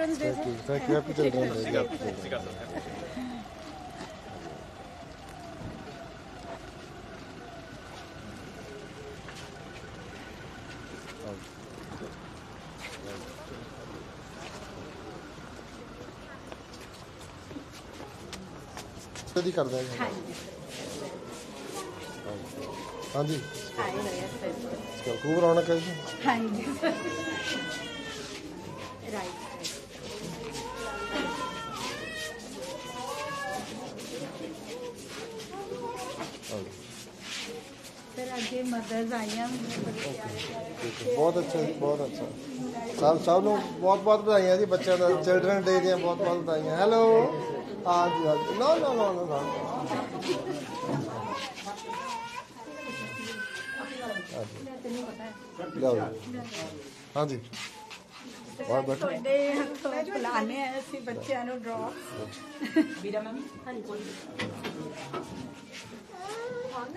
children's day. Thank you. Thank you. Happy children's day. Happy children's day. ਦੀ ਕਰਦਾ ਹੈ ਹਾਂਜੀ ਹਾਂਜੀ ਹਾਈ ਨਯਾ sir ਕੋਲ ਰੌਣਕ ਹੈ ਜੀ ਹਾਂਜੀ ਰਾਈਟ ਸਰ ਅੱਗੇ ਮਦਰਸ ਆਈਆਂ ਠੀਕ ਹੈ ਬਹੁਤ ਅੱਛਾ ਜੀ ਬਹੁਤ ਅੱਛਾ ਸਭ ਸਭ ਨੂੰ ਬਹੁਤ ਬਹੁਤ ਵਧਾਈਆਂ ਜੀ ਬੱਚਿਆਂ ਦਾ ਚਿਲਡਰਨ ਡੇ ਦੀਆਂ ਬਹੁਤ ਬਹੁਤ ਵਧਾਈਆਂ ਹੈਲੋ ਹਾਂ ਜੀ ਹਾਂ ਜੀ ਨੋ ਨੋ ਨੋ ਨੋ ਤੈਨੂੰ ਪਤਾ ਹੈ ਲਓ ਜੀ ਹਾਂ ਜੀ ਬਹੁਤ ਬੈਠੋ ਤੁਹਾਡੇ ਹੱਥੋਂ ਖਿਲਾਣੇ ਆ ਅਸੀਂ ਬੱਚਿਆਂ ਨੂੰ ਡ੍ਰੌਪ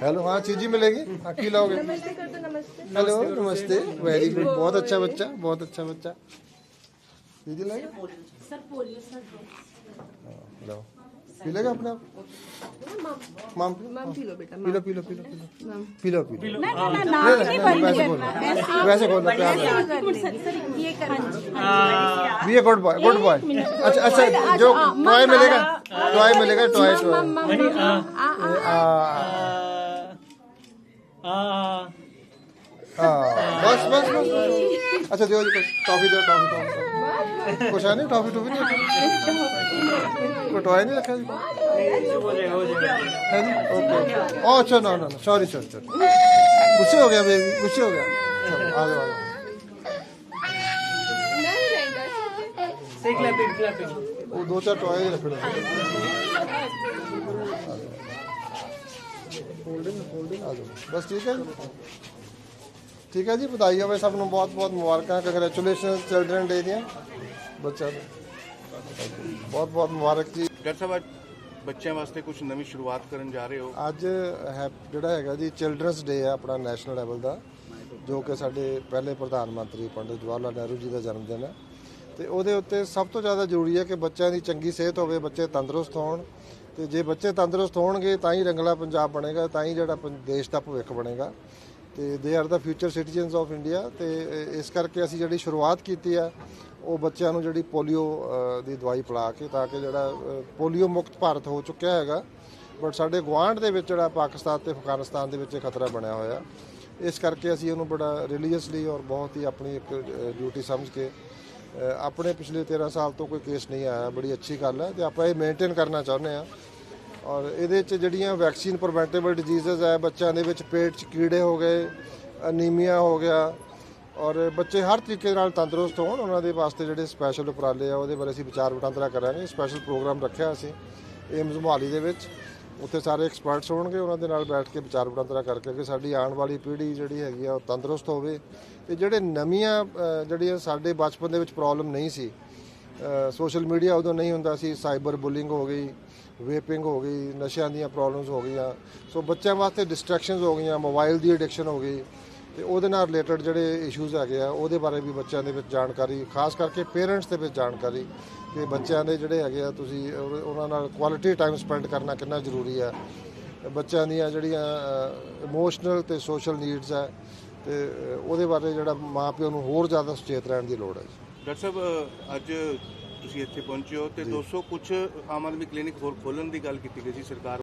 हेलो हाँ चीजी मिलेगी हाँ की लाओगे ਨਮਸਤੇ ਕਰ ਦੋ ਨਮਸਤੇ हेलो नमस्ते वेरी गुड बहुत अच्छा बच्चा बहुत अच्छा बच्चा सर पोलियो लो पीलेगा अपने आप? Mom be a good boy good boy अच्छा अच्छा जो टॉय मिलेगा टॉय मिलेगा टॉय टॉय हाँ, बस बस बस। अच्छा दियो टॉफी दो, टॉफी टॉफी। कुछ है नहीं, टॉफी टॉफी नहीं टॉय नहीं रखा है? ओके oh, अच्छा ना ना सॉरी सॉरी सॉरी गुस्से हो गया बेबी गुस्से हो गया। आ जाओ आ जाओ। वो दो चार टॉय रख लो होल्डिंग होल्डिंग आ जाओ। बस ठीक है? ਠੀਕ ਹੈ ਜੀ ਵਧਾਈ ਹੋਵੇ ਸਭ ਨੂੰ ਬਹੁਤ ਬਹੁਤ ਮੁਬਾਰਕਾਂ ਕੰਗ੍ਰੈਚੁਲੇਸ਼ਨ ਚਿਲਡਰਨ ਡੇ ਦੀਆਂ। ਬੱਚਾ ਬਹੁਤ ਬਹੁਤ ਮੁਬਾਰਕ ਜੀ। ਡਾਕਟਰ ਸਾਹਿਬ ਅੱਜ ਬੱਚਿਆਂ ਵਾਸਤੇ ਕੁਝ ਨਵੀਂ ਸ਼ੁਰੂਆਤ ਕਰਨ ਜਾ ਰਹੇ ਹੋ? ਅੱਜ ਹੈ ਜਿਹੜਾ ਹੈਗਾ ਜੀ ਚਿਲਡਰਨਸ ਡੇ ਆ ਆਪਣਾ ਨੈਸ਼ਨਲ ਲੈਵਲ ਦਾ ਜੋ ਕਿ ਸਾਡੇ ਪਹਿਲੇ ਪ੍ਰਧਾਨ ਮੰਤਰੀ ਪੰਡਿਤ ਜਵਾਹਰ ਲਾਲ ਨਹਿਰੂ ਜੀ ਦਾ ਜਨਮ ਦਿਨ ਹੈ ਤੇ ਉਹਦੇ ਉੱਤੇ ਸਭ ਤੋਂ ਜ਼ਿਆਦਾ ਜ਼ਰੂਰੀ ਹੈ ਕਿ ਬੱਚਿਆਂ ਦੀ ਚੰਗੀ ਸਿਹਤ ਹੋਵੇ ਬੱਚੇ ਤੰਦਰੁਸਤ ਹੋਣ। ਤੇ ਜੇ ਬੱਚੇ ਤੰਦਰੁਸਤ ਹੋਣਗੇ ਤਾਂ ਹੀ ਰੰਗਲਾ ਪੰਜਾਬ ਬਣੇਗਾ ਤਾਂ ਹੀ ਜਿਹੜਾ ਦੇਸ਼ ਦਾ ਭਵਿੱਖ ਬਣੇਗਾ। ਤੇ they are the future citizens of India ਤੇ ਇਸ ਕਰਕੇ ਅਸੀਂ ਜਿਹੜੀ ਸ਼ੁਰੂਆਤ ਕੀਤੀ ਆ, ਉਹ ਬੱਚਿਆਂ ਨੂੰ ਜਿਹੜੀ ਪੋਲੀਓ ਦੀ ਦਵਾਈ ਪਿਲਾ ਕੇ ਤਾਂ ਕਿ ਜਿਹੜਾ ਪੋਲੀਓ ਮੁਕਤ ਭਾਰਤ ਹੋ ਚੁੱਕਿਆ ਹੈਗਾ। ਬਟ ਸਾਡੇ ਗੁਆਂਢ ਦੇ ਵਿੱਚ ਜਿਹੜਾ ਪਾਕਿਸਤਾਨ ਤੇ ਅਫਗਾਨਿਸਤਾਨ ਦੇ ਵਿੱਚ ਇਹ ਖਤਰਾ ਬਣਿਆ ਹੋਇਆ। ਇਸ ਕਰਕੇ ਅਸੀਂ ਉਹਨੂੰ ਬੜਾ ਰਿਲੀਜੀਅਸਲੀ ਔਰ ਬਹੁਤ ਹੀ ਆਪਣੀ ਇੱਕ ਡਿਊਟੀ ਸਮਝ ਕੇ ਆਪਣੇ ਪਿਛਲੇ 13 ਸਾਲ ਤੋਂ ਕੋਈ ਕੇਸ ਨਹੀਂ ਆਇਆ। ਬੜੀ ਅੱਛੀ ਗੱਲ ਹੈ ਤੇ ਆਪਾਂ ਇਹ ਮੇਨਟੇਨ ਕਰਨਾ ਚਾਹੁੰਦੇ ਆ ਔਰ ਇਹਦੇ ਚ ਜਿਹੜੀਆਂ ਵੈਕਸੀਨ ਪ੍ਰੀਵੈਂਟੇਬਲ ਡਿਜ਼ੀਜ਼ਸ ਹੈ, ਬੱਚਿਆਂ ਦੇ ਵਿੱਚ ਪੇਟ 'ਚ ਕੀੜੇ ਹੋ ਗਏ ਅਨੀਮੀਆ ਹੋ ਗਿਆ, ਔਰ ਬੱਚੇ ਹਰ ਤਰੀਕੇ ਨਾਲ ਤੰਦਰੁਸਤ ਹੋਣ, ਉਹਨਾਂ ਦੇ ਵਾਸਤੇ ਜਿਹੜੇ ਸਪੈਸ਼ਲ ਉਪਰਾਲੇ ਆ, ਉਹਦੇ ਬਾਰੇ ਅਸੀਂ ਵਿਚਾਰ ਵਟਾਂਦਰਾ ਕਰਾਂਗੇ। ਸਪੈਸ਼ਲ ਪ੍ਰੋਗਰਾਮ ਰੱਖਿਆ ਅਸੀਂ ਏਮਜ਼ ਮੁਹਾਲੀ ਦੇ ਵਿੱਚ। ਉੱਥੇ ਸਾਰੇ ਐਕਸਪਰਟਸ ਹੋਣਗੇ, ਉਹਨਾਂ ਦੇ ਨਾਲ ਬੈਠ ਕੇ ਵਿਚਾਰ ਵਟਾਂਦਰਾ ਕਰਕੇ ਕਿ ਸਾਡੀ ਆਉਣ ਵਾਲੀ ਪੀੜ੍ਹੀ ਜਿਹੜੀ ਹੈਗੀ ਆ, ਉਹ ਤੰਦਰੁਸਤ ਹੋਵੇ। ਤੇ ਜਿਹੜੇ ਨਵੀਆਂ ਜਿਹੜੀਆਂ ਸਾਡੇ ਬਚਪਨ ਦੇ ਵਿੱਚ ਪ੍ਰੋਬਲਮ ਨਹੀਂ ਸੀ ਸੋਸ਼ਲ ਮੀਡੀਆ ਉਦੋਂ ਨਹੀਂ ਹੁੰਦਾ ਸੀ, ਸਾਈਬਰ ਬੁਲਿੰਗ ਹੋ ਗਈ ਵੇਪਿੰਗ ਹੋ ਗਈ, ਨਸ਼ਿਆਂ ਦੀਆਂ ਪ੍ਰੋਬਲਮਸ ਹੋ ਗਈਆਂ। ਸੋ ਬੱਚਿਆਂ ਵਾਸਤੇ ਡਿਸਟਰੈਕਸ਼ਨਸ ਹੋ ਗਈਆਂ ਮੋਬਾਈਲ ਦੀ ਐਡਿਕਸ਼ਨ ਹੋ ਗਈ। ਤੇ ਉਹਦੇ ਨਾਲ ਰਿਲੇਟਡ ਜਿਹੜੇ ਇਸ਼ੂਜ਼ ਹੈਗੇ ਆ, ਉਹਦੇ ਬਾਰੇ ਵੀ ਬੱਚਿਆਂ ਦੇ ਵਿੱਚ ਜਾਣਕਾਰੀ, ਖਾਸ ਕਰਕੇ ਪੇਰੈਂਟਸ ਦੇ ਵਿੱਚ ਜਾਣਕਾਰੀ ਕਿ ਬੱਚਿਆਂ ਦੇ ਜਿਹੜੇ ਹੈਗੇ ਆ, ਤੁਸੀਂ ਉਹਨਾਂ ਨਾਲ ਕੁਆਲਿਟੀ ਟਾਈਮ ਸਪੈਂਡ ਕਰਨਾ ਕਿੰਨਾ ਜ਼ਰੂਰੀ ਹੈ ਬੱਚਿਆਂ ਦੀਆਂ ਜਿਹੜੀਆਂ ਇਮੋਸ਼ਨਲ ਤੇ ਸੋਸ਼ਲ ਨੀਡਸ ਹੈ ਤੇ ਉਹਦੇ ਬਾਰੇ ਜਿਹੜਾ ਮਾਪਿਆਂ ਨੂੰ ਹੋਰ ਜ਼ਿਆਦਾ ਸੁਚੇਤ ਰਹਿਣ ਦੀ ਲੋੜ ਹੈ ਜੀ। ਡਾਕਟਰ ਸਾਹਿਬ ਅੱਜ ਤੁਸੀਂ ਇੱਥੇ ਪਹੁੰਚੇ ਹੋ ਤੇ 200 ਕੁਝ ਆਮ ਆਦਮੀ ਕਲੀਨਿਕ ਹੋਰ ਖੋਲਣ ਦੀ ਗੱਲ ਕੀਤੀ ਗਈ ਸੀ ਸਰਕਾਰ